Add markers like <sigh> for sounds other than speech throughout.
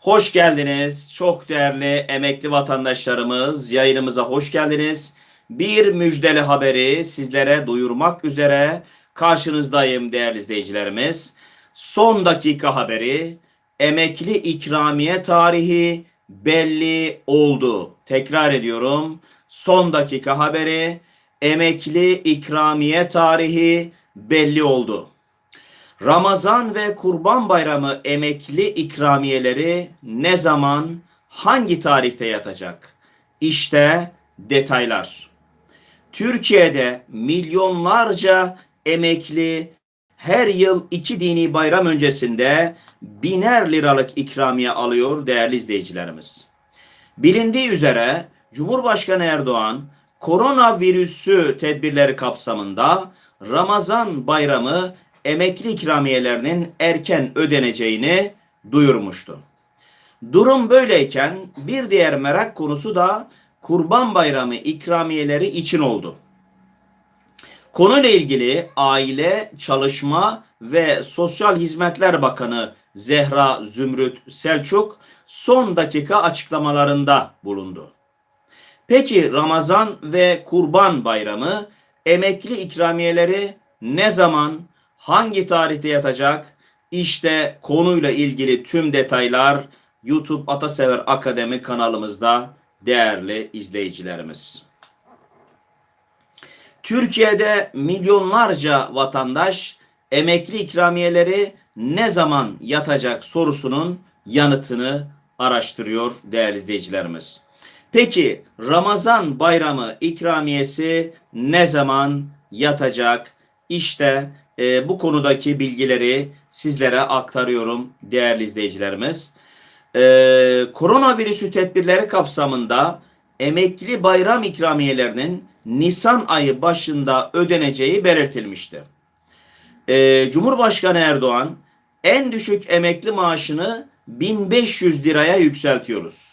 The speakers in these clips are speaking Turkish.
Hoş geldiniz. Çok değerli emekli vatandaşlarımız yayınımıza hoş geldiniz. Bir müjdeli haberi sizlere duyurmak üzere karşınızdayım değerli izleyicilerimiz. Son dakika haberi emekli ikramiye tarihi belli oldu. Tekrar ediyorum. Son dakika haberi emekli ikramiye tarihi belli oldu. Ramazan ve Kurban Bayramı emekli ikramiyeleri ne zaman, hangi tarihte yatacak? İşte detaylar. Türkiye'de milyonlarca emekli her yıl iki dini bayram öncesinde biner liralık ikramiye alıyor değerli izleyicilerimiz. Bilindiği üzere Cumhurbaşkanı Erdoğan koronavirüsü tedbirleri kapsamında Ramazan bayramı emekli ikramiyelerinin erken ödeneceğini duyurmuştu. Durum böyleyken bir diğer merak konusu da Kurban Bayramı ikramiyeleri için oldu. Konuyla ilgili Aile, Çalışma ve Sosyal Hizmetler Bakanı Zehra Zümrüt Selçuk son dakika açıklamalarında bulundu. Peki Ramazan ve Kurban Bayramı emekli ikramiyeleri ne zaman, hangi tarihte yatacak? İşte konuyla ilgili tüm detaylar YouTube Atasever Akademi kanalımızda değerli izleyicilerimiz. Türkiye'de milyonlarca vatandaş emekli ikramiyeleri ne zaman yatacak sorusunun yanıtını araştırıyor değerli izleyicilerimiz. Peki Ramazan bayramı ikramiyesi ne zaman yatacak? İşte e, bu konudaki bilgileri sizlere aktarıyorum değerli izleyicilerimiz. E, koronavirüsü tedbirleri kapsamında emekli bayram ikramiyelerinin Nisan ayı başında ödeneceği belirtilmişti. E, Cumhurbaşkanı Erdoğan en düşük emekli maaşını 1500 liraya yükseltiyoruz.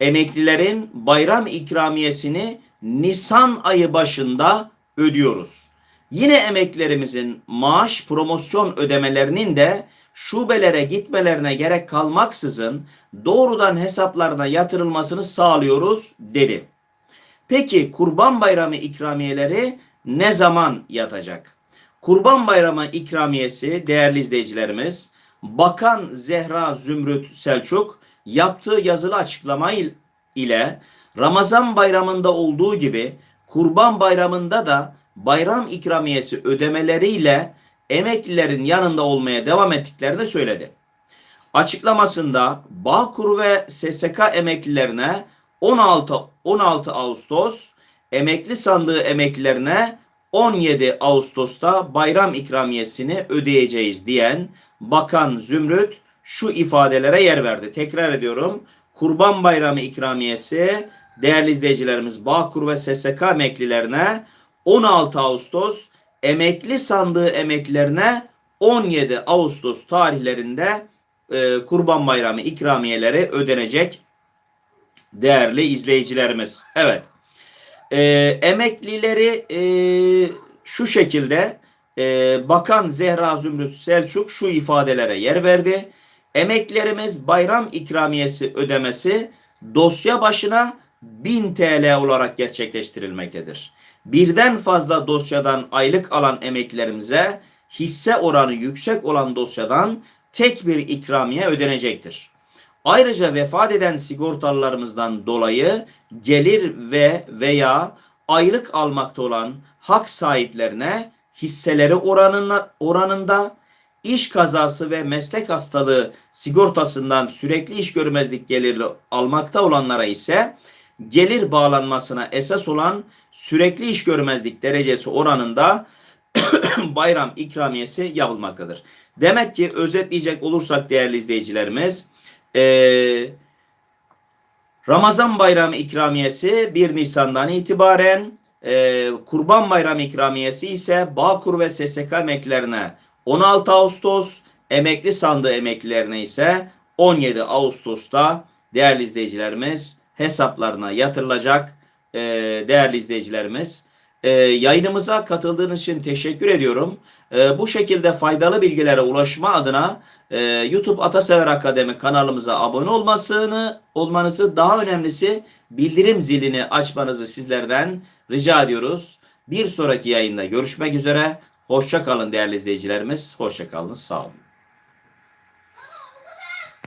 Emeklilerin bayram ikramiyesini Nisan ayı başında ödüyoruz. Yine emeklerimizin maaş promosyon ödemelerinin de şubelere gitmelerine gerek kalmaksızın doğrudan hesaplarına yatırılmasını sağlıyoruz dedi. Peki Kurban Bayramı ikramiyeleri ne zaman yatacak? Kurban Bayramı ikramiyesi değerli izleyicilerimiz Bakan Zehra Zümrüt Selçuk yaptığı yazılı açıklama ile Ramazan bayramında olduğu gibi Kurban Bayramında da bayram ikramiyesi ödemeleriyle emeklilerin yanında olmaya devam ettiklerini söyledi. Açıklamasında Bağkur ve SSK emeklilerine 16 16 Ağustos, emekli sandığı emeklilerine 17 Ağustos'ta bayram ikramiyesini ödeyeceğiz diyen Bakan Zümrüt şu ifadelere yer verdi. Tekrar ediyorum. Kurban Bayramı ikramiyesi değerli izleyicilerimiz Bağkur ve SSK emeklilerine 16 Ağustos, emekli sandığı emeklilerine 17 Ağustos tarihlerinde e, Kurban Bayramı ikramiyeleri ödenecek değerli izleyicilerimiz. Evet. E, emeklileri e, şu şekilde e, Bakan Zehra Zümrüt Selçuk şu ifadelere yer verdi. Emeklerimiz bayram ikramiyesi ödemesi dosya başına 1000 TL olarak gerçekleştirilmektedir. Birden fazla dosyadan aylık alan emeklerimize hisse oranı yüksek olan dosyadan tek bir ikramiye ödenecektir. Ayrıca vefat eden sigortalılarımızdan dolayı gelir ve veya aylık almakta olan hak sahiplerine hisseleri oranına, oranında iş kazası ve meslek hastalığı sigortasından sürekli iş görmezlik geliri almakta olanlara ise gelir bağlanmasına esas olan sürekli iş görmezlik derecesi oranında <coughs> bayram ikramiyesi yapılmaktadır. Demek ki özetleyecek olursak değerli izleyicilerimiz ee, Ramazan bayramı ikramiyesi 1 Nisan'dan itibaren e, Kurban bayramı ikramiyesi ise Bağkur ve SSK emeklilerine 16 Ağustos, emekli sandığı emeklilerine ise 17 Ağustos'ta değerli izleyicilerimiz hesaplarına yatırılacak e, değerli izleyicilerimiz. E, yayınımıza katıldığınız için teşekkür ediyorum. E, bu şekilde faydalı bilgilere ulaşma adına e, YouTube Atasever Akademi kanalımıza abone olmasını olmanızı daha önemlisi bildirim zilini açmanızı sizlerden rica ediyoruz. Bir sonraki yayında görüşmek üzere. Hoşça kalın değerli izleyicilerimiz. Hoşça kalın. Sağ olun.